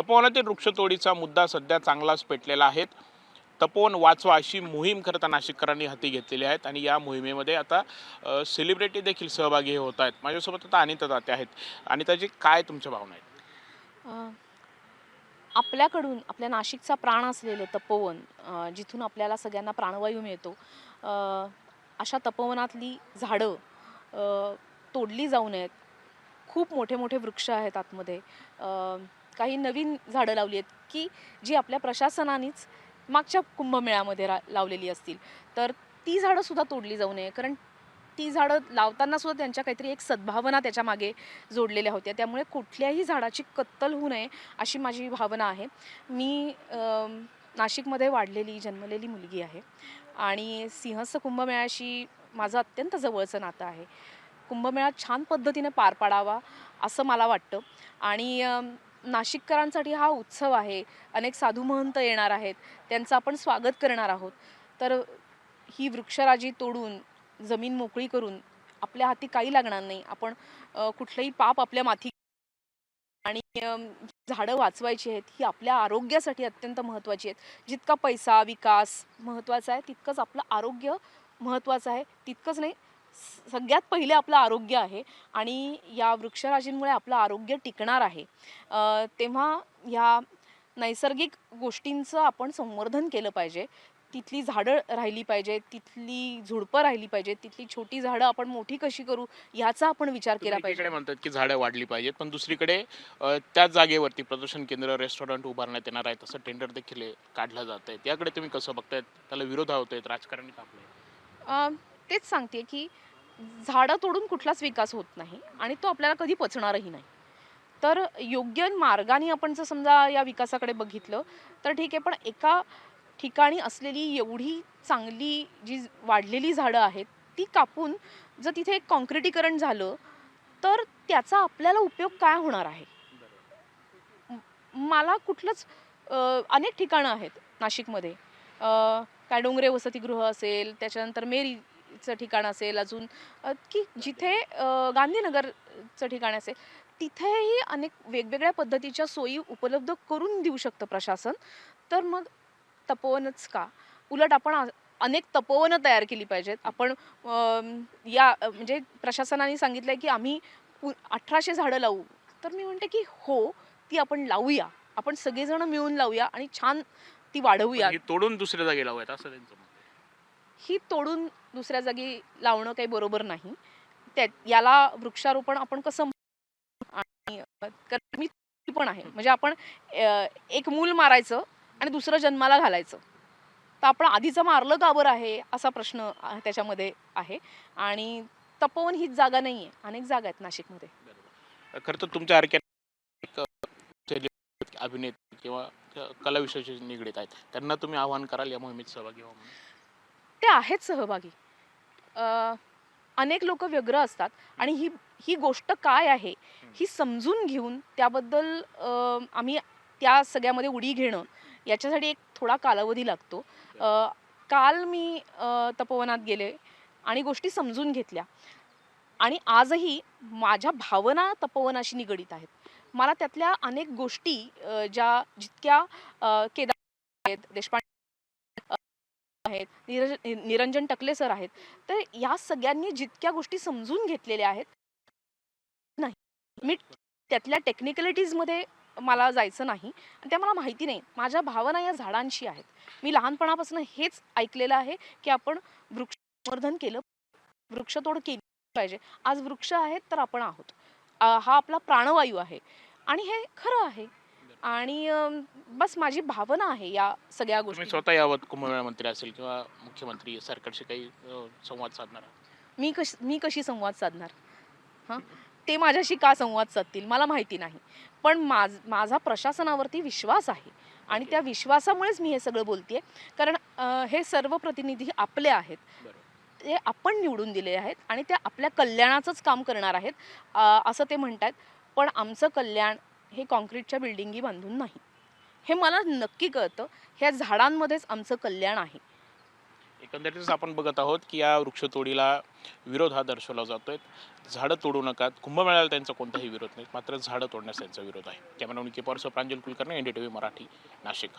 तपोवनातील वृक्षतोडीचा मुद्दा सध्या चांगलाच पेटलेला आहे. तपोवन वाचवा अशी मोहीम खरं तर नाशिककरांनी हाती घेतलेली आहेत आणि या मोहिमेमध्ये आता सेलिब्रिटी देखील सहभागी होत आहेत. माझ्यासोबत आता अनिता दाते आहेत. आणि त्याची काय तुमच्या भावना आहेत? आपल्याकडून आपल्या नाशिकचा प्राण असलेलं तपोवन जिथून आपल्याला सगळ्यांना प्राणवायू मिळतो अशा तपोवनातली झाडं तोडली जाऊ नयेत. खूप मोठे मोठे वृक्ष आहेत आतमध्ये. काही नवीन झाडं लावली आहेत की जी आपल्या प्रशासनानेच मागच्या कुंभमेळ्यामध्ये रा लावलेली असतील. तर ती झाडंसुद्धा तोडली जाऊ नये कारण ती झाडं लावताना सुद्धा त्यांच्या काहीतरी एक सद्भावना त्याच्यामागे जोडलेल्या होत्या. त्यामुळे कुठल्याही झाडाची कत्तल होऊ नये अशी माझी भावना आहे. मी नाशिकमध्ये वाढलेली जन्मलेली मुलगी आहे आणि सिंहस्थ कुंभमेळ्याशी माझं अत्यंत जवळचं नातं आहे. कुंभमेळा छान पद्धतीने पार पाडावा असं मला वाटतं. आणि नाशिककरांसाठी हा उत्सव आहे. अनेक साधू महंत येणार आहेत. त्यांचं आपण स्वागत करणार आहोत. तर ही वृक्षराजी तोडून जमीन मोकळी करून आपल्या हाती काही लागणार नाही. आपण कुठलंही पाप आपल्या माथी आणि झाडं वाचवायची आहेत ही आपल्या आरोग्यासाठी अत्यंत महत्त्वाची आहेत. जितका पैसा विकास महत्त्वाचा आहे तितकंच आपलं आरोग्य महत्त्वाचं आहे. तितकंच नाही सगळ्यात पहिले आपलं आरोग्य आहे आणि या वृक्षराजींमुळे आपलं आरोग्य टिकणार आहे. तेव्हा ह्या नैसर्गिक गोष्टींचं आपण संवर्धन केलं पाहिजे. तिथली झाडं राहिली पाहिजे तिथली झुडपं राहिली पाहिजे तिथली छोटी झाडं आपण मोठी कशी करू ह्याचा आपण विचार केला पाहिजे. म्हणतात की झाडं वाढली पाहिजेत पण दुसरीकडे त्याच जागेवरती प्रदर्शन केंद्र रेस्टॉरंट उभारण्यात येणार आहे तसं टेंडर देखील काढलं जात आहे. त्याकडे तुम्ही कसं बघतायत? त्याला विरोध होत आहेत राजकारणी तेच सांगते की झाडं तोडून कुठलाच विकास होत नाही आणि तो आपल्याला कधी पचणारही नाही. तर योग्य मार्गाने आपण जर समजा या विकासाकडे बघितलं तर ठीक आहे पण एका ठिकाणी असलेली एवढी चांगली जी वाढलेली झाडं आहेत ती कापून जर तिथे एक कॉन्क्रिटीकरण झालं तर त्याचा आपल्याला उपयोग काय होणार आहे? मला कुठलंच अनेक ठिकाणं आहेत नाशिकमध्ये. काय डोंगरे वसतिगृह असेल त्याच्यानंतर चं ठिकाण असेल अजून की जिथे गांधीनगरचं ठिकाण असेल तिथेही अनेक वेगवेगळ्या पद्धतीच्या सोयी उपलब्ध करून देऊ शकतं प्रशासन. तर मग तपोवनच का? उलट आपण अनेक तपोवनं तयार केली पाहिजेत. आपण या म्हणजे प्रशासनाने सांगितलंय की आम्ही पु- अठराशे झाडं लावू. तर मी म्हणते की हो ती आपण लावूया. आपण सगळेजण मिळून लावूया आणि छान ती वाढवूया. तोडून दुसऱ्या जागी लावूयात असं त्यांचं ही तोडून दुसऱ्या जागी लावणं काही बरोबर नाही. त्या याला वृक्षारोपण आपण कसं आणि मी पण आहे. म्हणजे आपण एक मूल मारायचं आणि दुसरं जन्माला घालायचं. तर आपण आधीचं मारलं का बरं आहे असा प्रश्न त्याच्यामध्ये आहे. आणि तपोवन हीच जागा नाही आहे अनेक जागा आहेत नाशिकमध्ये. खरं तर तुमच्या अभिनेत्री अभिनेते किंवा कला विषयाशी निगडीत आहेत. त्यांना तुम्ही आवाहन कराल या मोहिमेत सहभागी व्हा म्हणून. ते आहेत सहभागी. अनेक लोक व्यग्र असतात आणि ही ही गोष्ट काय आहे ही समजून घेऊन त्याबद्दल आम्ही त्या सगळ्यामध्ये उडी घेणं याच्यासाठी एक थोडा कालावधी लागतो. काल मी तपोवनात गेले आणि गोष्टी समजून घेतल्या. आणि आजही माझ्या भावना तपोवनाशी निगडीत आहेत. मला त्यातल्या अनेक गोष्टी ज्या जितक्या केदार आहेत देशपांडे आहेत निरज निरंजन टकले सर आहेत तर या सगळ्यांनी जितक्या गोष्टी समजून घेतलेल्या आहेत नाही. मी त्यातल्या टेक्निकलिटीजमध्ये मला जायचं नाही आणि त्या मला माहिती नाही. माझ्या भावना या झाडांशी आहेत. मी लहानपणापासून हेच ऐकलेलं आहे की आपण वृक्ष संवर्धन केलं वृक्षतोड केली पाहिजे. आज वृक्ष आहेत तर आपण आहोत. हा आपला प्राणवायू आहे. आणि हे खरं आहे. आणि बस माझी भावना आहे या सगळ्या तुम्ही गोष्टी. स्वतः यावत कुंभमेळा मंत्री असेल किंवा मुख्यमंत्री सरकारशी काही अ, संवाद साधणार आहात? मी कशी मी कशी संवाद साधणार? हां? ते माझ्याशी का संवाद साधतील मला माहिती नाही. पण माझ माझा प्रशासनावरती विश्वास आहे. आणि. त्या विश्वासामुळेच मी हे सगळं बोलतेय. कारण अं, हे सर्व प्रतिनिधी आपले आहेत. बरोबर. ते आपण निवडून दिले आहेत आणि ते आपल्या कल्याणाचंच काम करणार आहेत. अं, असं ते म्हणतात पण आमचं कल्याण हे कॉन्क्रीटच्या बिल्डिंगी बांधून नाही. हे मला नक्की कळतं. ह्या झाडांमध्येच आमचं कल्याण आहे. एकंदरीतच आपण बघत आहोत की या वृक्षतोडीला विरोध हा दर्शवला जातोय. झाडं तोडू नका कुंभमेळ्याला त्यांचा कोणताही विरोध नाही. मात्र झाडं तोडण्यास त्यांचा विरोध आहे. कॅमेरा निकी पॉर्स प्रांजल कुलकर्णी एनडीटीव्ही व्ही मराठी नाशिक.